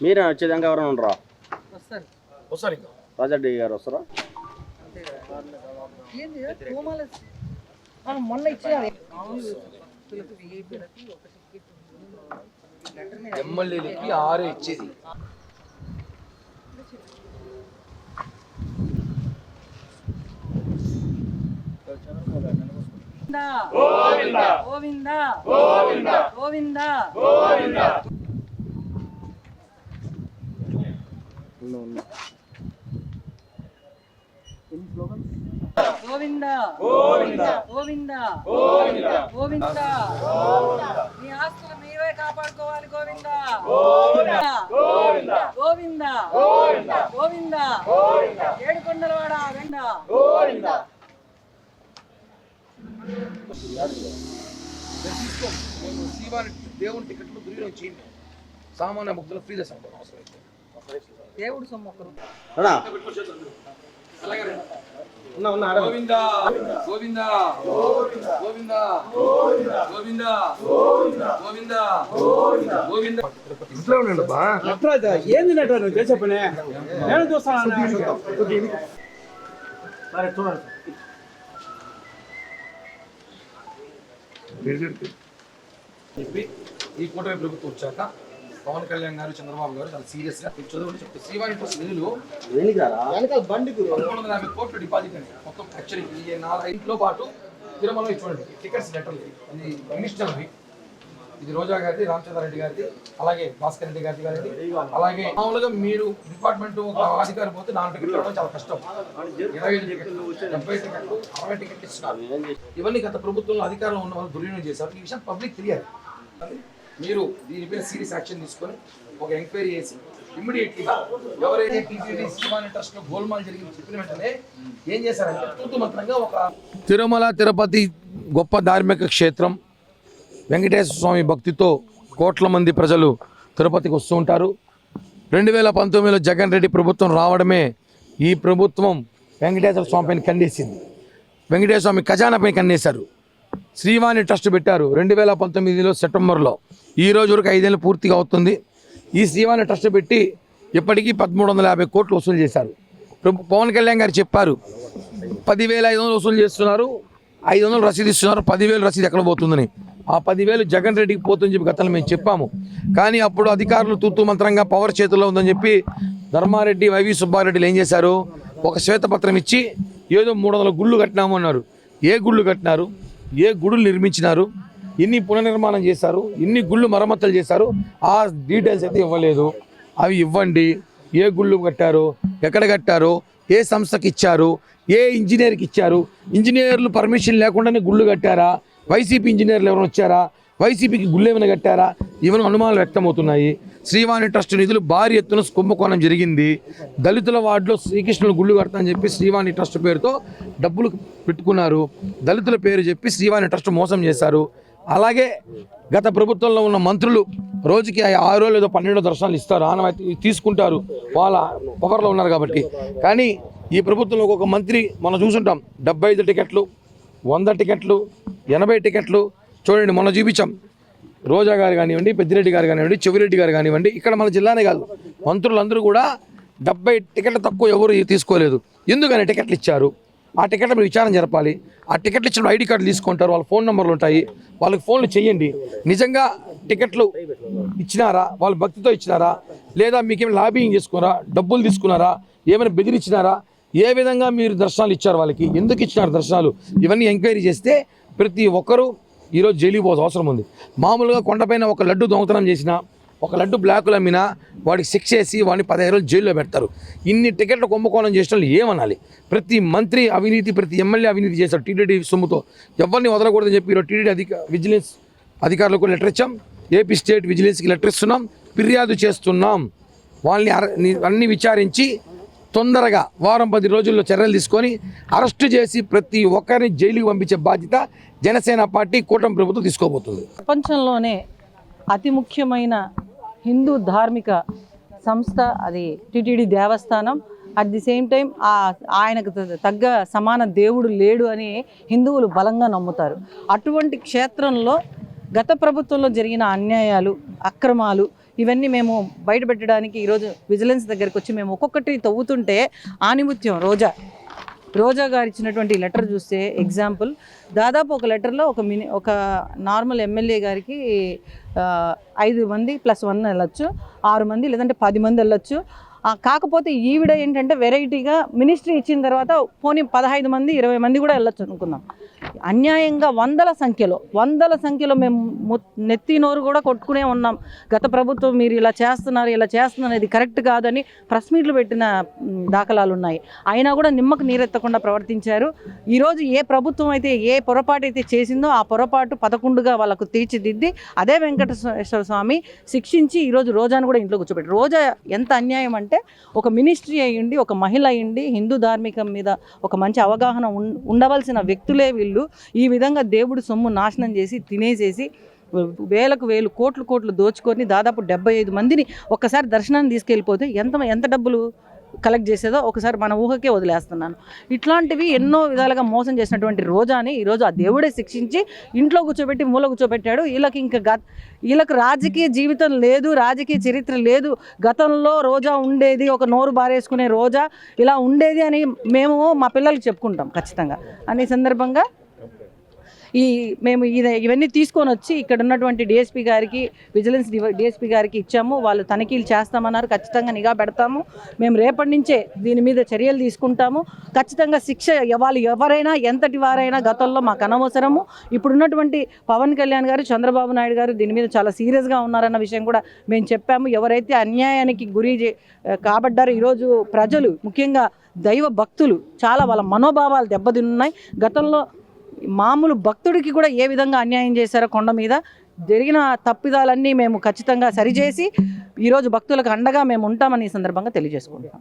మీరు వచ్చేదాకా ఎవరైనా ఉండరా? వస్తారు రాజారెడ్డి గారు వస్తారా? మొన్న ఎమ్మెల్యేలకి ఆరు ఇచ్చేది. గోవిందా. గోవిందా. గోవిందా. గోవిందా. గోవింద గోవింద గోవింద గోవింద మీ ఆస్తులు మీరే కాపాడుకోవాలి గోవింద గోవింద గోవింద గోవింద ఏడుకొండలవాడ వెండ తీసుకో మేము శ్రీవారి దేవుని టికెట్లు దుర్వినియోగం చేయండి సామాన్య భక్తులు ఫ్రీ చేస్తాం అవసరం అయితే దేవుడు సొమ్మొక్కరు గోవింద గోవింద గోవింద గోవింద గోవింద గోవింద. ఇంట్లో ఉండండి బా నటరాజ ఏంది నటరాజు నువ్వు చేసే పని? నేను చూస్తాను సరే చూడండి. చెప్పి ఈ కూటమి ప్రభుత్వం వచ్చాక పవన్ కళ్యాణ్ గారు చంద్రబాబు గారు చాలా సీరియస్గా మీరు చదువుకుంటే చెప్తే శ్రీవారి నిధులు వందల యాభై కోట్లు డిపాజిట్ అండి. మొత్తం యాక్చువల్లీ ఈ నాలుగు ఇంట్లో పాటు తిరుమల చూడండి టికెట్స్ లెటర్లు. ఇది మినిస్టర్ అవి. ఇది రోజా గారిది రామచంద్రారెడ్డి గారిది అలాగే భాస్కర్ రెడ్డి గారిది గారిది. అలాగే మామూలుగా మీరు డిపార్ట్మెంట్ ఒక అధికారి పోతే నాలుగు టికెట్లు ఇవ్వడం చాలా కష్టం. ఇరవై ఐదు టికెట్లు డెబ్బై టికెట్లు అరవై టికెట్లు ఇస్తున్నారు. ఇవన్నీ గత ప్రభుత్వంలో అధికారంలో ఉన్న వాళ్ళు దుర్వినియోగం చేశారు. ఈ విషయం పబ్లిక్ తెలియాలి. అది మీరు దీనిపైన సీరియస్ యాక్షన్ తీసుకొని ఒక ఎంక్వైరీ చేసి ఇమ్మీడియట్లీగా ఎవరైతే టీటీడీ శ్రీవాణి ట్రస్ట్లో గోల్మాల్ జరిగింది చెప్పిన వెంటనే ఏం చేశారంటే తూతు మంత్రంగా ఒక తిరుమల తిరుపతి గొప్ప ధార్మిక క్షేత్రం. వెంకటేశ్వర స్వామి భక్తితో కోట్ల మంది ప్రజలు తిరుపతికి వస్తూ ఉంటారు. రెండు వేల పంతొమ్మిదిలో జగన్ రెడ్డి ప్రభుత్వం రావడమే ఈ ప్రభుత్వం వెంకటేశ్వర స్వామి పైన కండేసింది వెంకటేశ్వర స్వామి ఖజానా పైన కన్నేశారు. శ్రీవాణి ట్రస్ట్ పెట్టారు రెండు వేల పంతొమ్మిదిలో సెప్టెంబర్లో. ఈ రోజు వరకు ఐదేళ్ళు పూర్తిగా అవుతుంది. ఈ శ్రీవాణి ట్రస్ట్ పెట్టి ఇప్పటికీ పదమూడు వందల యాభై కోట్లు వసూలు చేశారు. పవన్ కళ్యాణ్ గారు చెప్పారు పదివేల ఐదు వందలు వసూలు చేస్తున్నారు ఐదు వందలు రసీదు ఇస్తున్నారు పదివేలు రసీదు ఎక్కడ పోతుందని. ఆ పదివేలు జగన్ రెడ్డికి పోతుందని చెప్పి గతంలో మేము చెప్పాము. కానీ అప్పుడు అధికారులు తూర్తు మంత్రంగా పవర్ చేతుల్లో ఉందని చెప్పి ధర్మారెడ్డి వైవి సుబ్బారెడ్డిలు ఏం చేశారు? ఒక శ్వేతపత్రం ఇచ్చి ఏదో మూడు వందల గుళ్ళు కట్టినాము అన్నారు. ఏ గుళ్ళు కట్టినారు? ఏ గుడులు నిర్మించినారు? ఎన్ని పునర్నిర్మాణం చేశారు? ఎన్ని గుళ్ళు మరమ్మతులు చేశారు? ఆ డీటెయిల్స్ అయితే ఇవ్వలేదు. అవి ఇవ్వండి. ఏ గుళ్ళు కట్టారు? ఎక్కడ కట్టారు? ఏ సంస్థకి ఇచ్చారు? ఏ ఇంజనీర్కి ఇచ్చారు? ఇంజనీర్లు పర్మిషన్ లేకుండానే గుళ్ళు కట్టారా? వైసీపీ ఇంజనీర్లు ఎవరైనా వచ్చారా? వైసీపీకి గుళ్ళు కట్టారా ఇవన్నీ అనుమానాలు వ్యక్తమవుతున్నాయి. శ్రీవాణి ట్రస్ట్ నిధులు భారీ ఎత్తున కుంభకోణం జరిగింది. దళితుల వార్డులో శ్రీకృష్ణులు గుళ్ళు కడతా అని చెప్పి శ్రీవాణి ట్రస్ట్ పేరుతో డబ్బులు పెట్టుకున్నారు. దళితుల పేరు చెప్పి శ్రీవాణి ట్రస్ట్ మోసం చేశారు. అలాగే గత ప్రభుత్వంలో ఉన్న మంత్రులు రోజుకి ఆరో లేదో పన్నెండో దర్శనాలు ఇస్తారు. ఆనవాయితీ తీసుకుంటారు. వాళ్ళ పవర్లో ఉన్నారు కాబట్టి. కానీ ఈ ప్రభుత్వంలో ఒక మంత్రి మనం చూసుంటాం. డెబ్బై ఐదు టికెట్లు వంద టికెట్లు ఎనభై టికెట్లు చూడండి మొన్న చూపించాం. రోజా గారు కానివ్వండి పెద్దిరెడ్డి గారు కానివ్వండి చెవిరెడ్డి గారు కానివ్వండి ఇక్కడ మన జిల్లానే కాదు. మంత్రులందరూ కూడా డెబ్బై టికెట్లు తక్కువ ఎవరు తీసుకోలేదు. ఎందుకని టికెట్లు ఇచ్చారు? ఆ టికెట్ల మీద విచారణ జరపాలి. ఆ టికెట్లు ఇచ్చిన ఐడి కార్డులు తీసుకుంటారు వాళ్ళ ఫోన్ నెంబర్లు ఉంటాయి. వాళ్ళకి ఫోన్లు చేయండి. నిజంగా టికెట్లు ఇచ్చినారా? వాళ్ళు భక్తితో ఇచ్చినారా? లేదా మీకేమైనా లాబింగ్ చేసుకున్నారా? డబ్బులు తీసుకున్నారా? ఏమైనా బెదిరించినారా? ఏ విధంగా మీరు దర్శనాలు ఇచ్చారు వాళ్ళకి? ఎందుకు ఇచ్చినారు దర్శనాలు? ఇవన్నీ ఎంక్వైరీ చేస్తే ప్రతి ఒక్కరూ ఈరోజు జైలుకి పోవాల్సిన అవసరం ఉంది. మామూలుగా కొండపైన ఒక లడ్డు దొంగతనం చేసినా ఒక లడ్డు బ్లాకులు అమ్మినా వాడికి శిక్ష వేసి వాడిని పదిహేను రోజులు జైల్లో పెడతారు. ఇన్ని టికెట్లు కుంభకోణం చేసిన వాళ్ళు ఏమనాలి? ప్రతి మంత్రి అవినీతి ప్రతి ఎమ్మెల్యే అవినీతి చేశారు టీటీడీ సొమ్ముతో. ఎవరిని వదలకూడదని చెప్పి ఈరోజు టీటీడీ అధిక విజిలెన్స్ అధికారులకు లెటర్ ఇచ్చాం. ఏపీ స్టేట్ విజిలెన్స్కి లెటర్ ఇస్తున్నాం. ఫిర్యాదు చేస్తున్నాం. వాళ్ళని అన్ని విచారించి తొందరగా వారం పది రోజుల్లో చర్యలు తీసుకొని అరెస్టు చేసి ప్రతి ఒక్కరిని జైలుకి పంపించే బాధ్యత జనసేన పార్టీ కూటమి ప్రభుత్వం తీసుకోబోతుంది. ప్రపంచంలోనే అతి ముఖ్యమైన హిందూ ధార్మిక సంస్థ అది TTD Devasthanam. At the same time ఆయనకు త- తగ్గ సమాన దేవుడు లేడు అని హిందువులు బలంగా నమ్ముతారు. అటువంటి క్షేత్రంలో గత ప్రభుత్వంలో జరిగిన అన్యాయాలు అక్రమాలు ఇవన్నీ మేము బయటపెట్టడానికి ఈరోజు విజిలెన్స్ దగ్గరికి వచ్చి మేము ఒక్కొక్కటి తవ్వుతుంటే ఆనిముత్యం రోజా రోజా గారు ఇచ్చినటువంటి లెటర్ చూస్తే ఎగ్జాంపుల్ దాదాపు ఒక లెటర్లో ఒక మిని ఒక నార్మల్ ఎమ్మెల్యే గారికి ఐదు మంది ప్లస్ వన్ వెళ్ళొచ్చు ఆరు మంది లేదంటే పది మంది వెళ్ళొచ్చు. కాకపోతే ఈవిడ ఏంటంటే వెరైటీగా మినిస్ట్రీ ఇచ్చిన తర్వాత పోనీ పదహైదు మంది ఇరవై మంది కూడా వెళ్ళొచ్చు అనుకుందాం అన్యాయంగా వందల సంఖ్యలో వందల సంఖ్యలో మేము నెత్తి నోరు కూడా కొట్టుకునే ఉన్నాం. గత ప్రభుత్వం మీరు ఇలా చేస్తున్నారు ఇలా చేస్తున్నారు ఇది కరెక్ట్ కాదని ప్రెస్ మీట్లు పెట్టిన దాఖలాలు ఉన్నాయి. అయినా కూడా నిమ్మకు నీరెత్తకుండా ప్రవర్తించారు. ఈరోజు ఏ ప్రభుత్వం అయితే ఏ పొరపాటు అయితే చేసిందో ఆ పొరపాటు పదకొండుగా వాళ్ళకు తీర్చిదిద్ది అదే వెంకటేశ్వర స్వామి శిక్షించి ఈరోజు రోజాను కూడా ఇంట్లో కూర్చోబెట్టి రోజా ఎంత అన్యాయం అంటే ఒక మినిస్ట్రీ అయ్యిండి ఒక మహిళ అయ్యిండి హిందూ ధార్మికం మీద ఒక మంచి అవగాహన ఉండవలసిన వ్యక్తులే వీళ్ళు. ఈ విధంగా దేవుడు సొమ్ము నాశనం చేసి తినేసేసి వేలకు వేలు కోట్లు కోట్లు దోచుకొని దాదాపు డెబ్బై ఐదు మందిని ఒక్కసారి దర్శనాన్ని తీసుకెళ్ళిపోతే ఎంత ఎంత డబ్బులు? కలెక్ట్ చేసేదో ఒకసారి మన ఊహకే వదిలేస్తున్నాను. ఇట్లాంటివి ఎన్నో విధాలుగా మోసం చేసినటువంటి రోజాని ఈరోజు ఆ దేవుడే శిక్షించి ఇంట్లో కూర్చోబెట్టి మూల కూర్చోబెట్టాడు. వీళ్ళకి ఇంకా గత వీళ్ళకి రాజకీయ జీవితం లేదు రాజకీయ చరిత్ర లేదు. గతంలో రోజా ఉండేది ఒక నోరు బారేసుకునే రోజా ఇలా ఉండేది అని మేము మా పిల్లలకి చెప్పుకుంటాం ఖచ్చితంగా. అనే సందర్భంగా ఈ మేము ఇది ఇవన్నీ తీసుకొని వచ్చి ఇక్కడ ఉన్నటువంటి డిఎస్పీ గారికి విజిలెన్స్ డిఎస్పీ గారికి ఇచ్చాము. వాళ్ళు తనిఖీలు చేస్తామన్నారు. ఖచ్చితంగా నిఘా పెడతాము. మేము రేపటి నుంచే దీని మీద చర్యలు తీసుకుంటాము. ఖచ్చితంగా శిక్ష వాళ్ళు ఎవరైనా ఎంతటి వారైనా గతంలో మాకు అనవసరము. ఇప్పుడున్నటువంటి పవన్ కళ్యాణ్ గారు చంద్రబాబు నాయుడు గారు దీని మీద చాలా సీరియస్గా ఉన్నారన్న విషయం కూడా మేము చెప్పాము. ఎవరైతే అన్యాయానికి గురి కాబడ్డారో ఈరోజు ప్రజలు ముఖ్యంగా దైవ భక్తులు చాలా వాళ్ళ మనోభావాలు దెబ్బతిన్నాయి. గతంలో మామూలు భక్తుడికి కూడా ఏ విధంగా అన్యాయం చేశారో కొండ మీద జరిగిన తప్పిదాలన్నీ మేము ఖచ్చితంగా సరిచేసి ఈరోజు భక్తులకు అండగా మేము ఉంటామని ఈ సందర్భంగా తెలియజేసుకుంటాం